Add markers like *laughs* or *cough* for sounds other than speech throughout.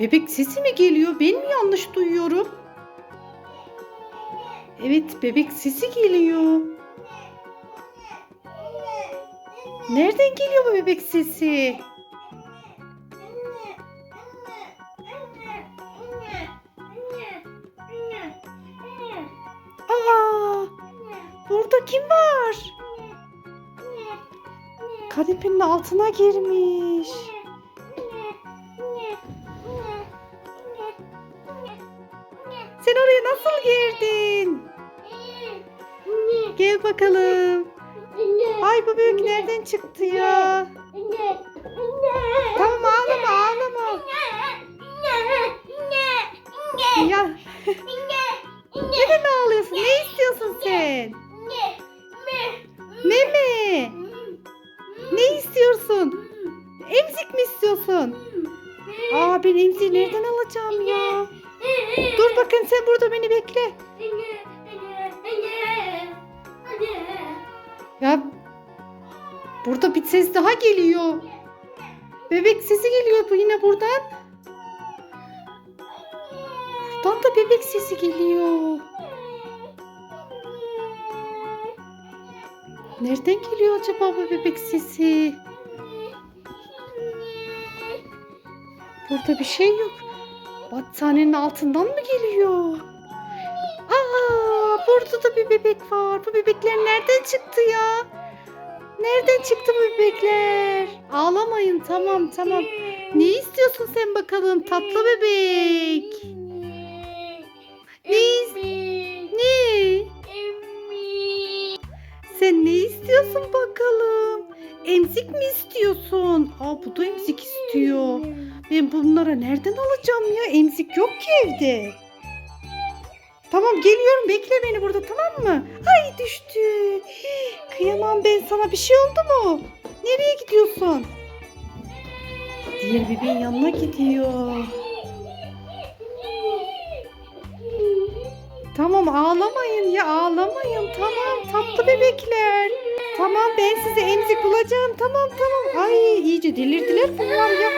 Bebek sesi mi geliyor? Ben mi yanlış duyuyorum? Evet bebek sesi geliyor. Nereden geliyor bu bebek sesi? Aa, burada kim var? Kanepenin altına girmiş. Sen oraya nasıl girdin? Gel bakalım. Ay bu bebek nereden çıktı ya? Tamam ağlama ağlama. Ya neden ağlıyorsun? Ne istiyorsun sen? Meme. Ne istiyorsun? Emzik mi istiyorsun? Aa ben emziği nereden alacağım ya? Bakın sen burada beni bekle. Ya burada bir ses daha geliyor. Bebek sesi geliyor bu yine buradan. Buradan da bebek sesi geliyor. Nereden geliyor acaba bu bebek sesi? Burada bir şey yok. Battaniyenin altından mı geliyor? Aa, burada da bir bebek var. Bu bebekler nereden çıktı ya? Nereden çıktı bu bebekler? Ağlamayın tamam tamam. Ne istiyorsun sen bakalım tatlı bebek? Emzik mi istiyorsun? Aa bu da emzik istiyor. Ben bunlara nereden alacağım ya? Emzik yok ki evde. Tamam geliyorum bekle beni burada tamam mı? Ay düştü. Kıyamam ben sana bir şey oldu mu? Nereye gidiyorsun? Diğer bebeğin yanına gidiyor. Tamam ağlamayın ya ağlamayın tamam tatlı bebekler. Tamam ben size emzik bulacağım tamam tamam. Ay iyice delirdiler bunlar ya.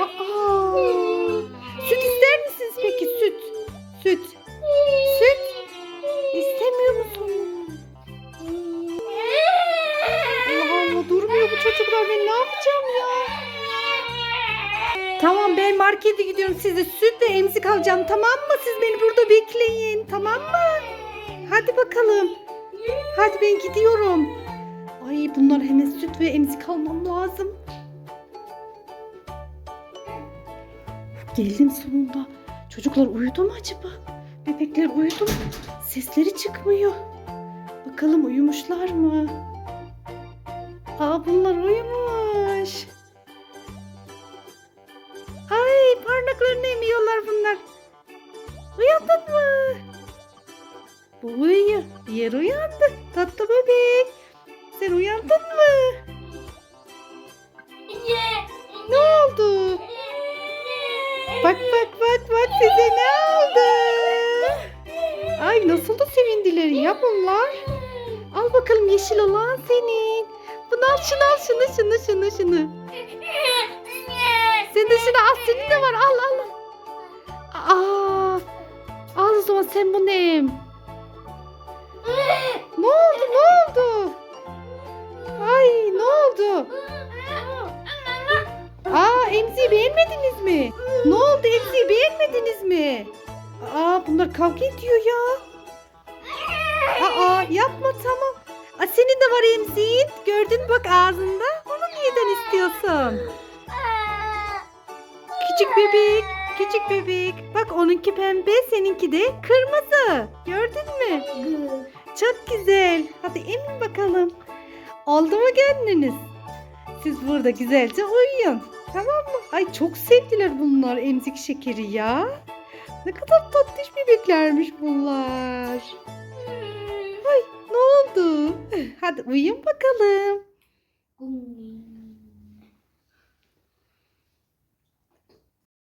Aa, süt ister misiniz peki süt? Süt. Süt. İstemiyor musun? Allah Allah durmuyor bu çocuklar ben ne yapacağım ya? Tamam ben markete gidiyorum size süt ve emzik alacağım tamam mı? Siz beni burada bekleyin tamam mı? Hadi bakalım. Hadi ben gidiyorum. Ay bunlar hemen süt ve emzik almam lazım. Geldim sonunda. Çocuklar uyudu mu acaba? Bebekler uyudu mu? Sesleri çıkmıyor. Bakalım uyumuşlar mı? Aa bunlar uyumuş. Ay parmaklarını Uyandı. Tatlı bebek. Sen uyandın mı? Ne oldu? Bak bak bak bak size ne oldu? Ay nasıl da sevindiler ya bunlar. Al bakalım yeşil olan senin. Bunu al şunu al şunu şunu şunu şunu. Senin de şunu al senin de var al al. Aa, al o zaman sen em. Ne beğenmediniz mi? Ne oldu emziği beğenmediniz mi? Aa bunlar kavga ediyor ya. Aa yapma tamam. Aa, senin de var emziğin. Gördün bak ağzında. Onu neden istiyorsun? Küçük bebek. Küçük bebek. Bak onunki pembe seninki de kırmızı. Gördün mü? Çok güzel. Hadi emin bakalım. Oldu mu gönlünüz? Siz burada güzelce uyuyun. Tamam mı? Ay çok sevdiler bunlar emzik şekeri ya. Ne kadar tatlış bebeklermiş bunlar. Ay ne oldu? *laughs* Hadi uyuyun bakalım.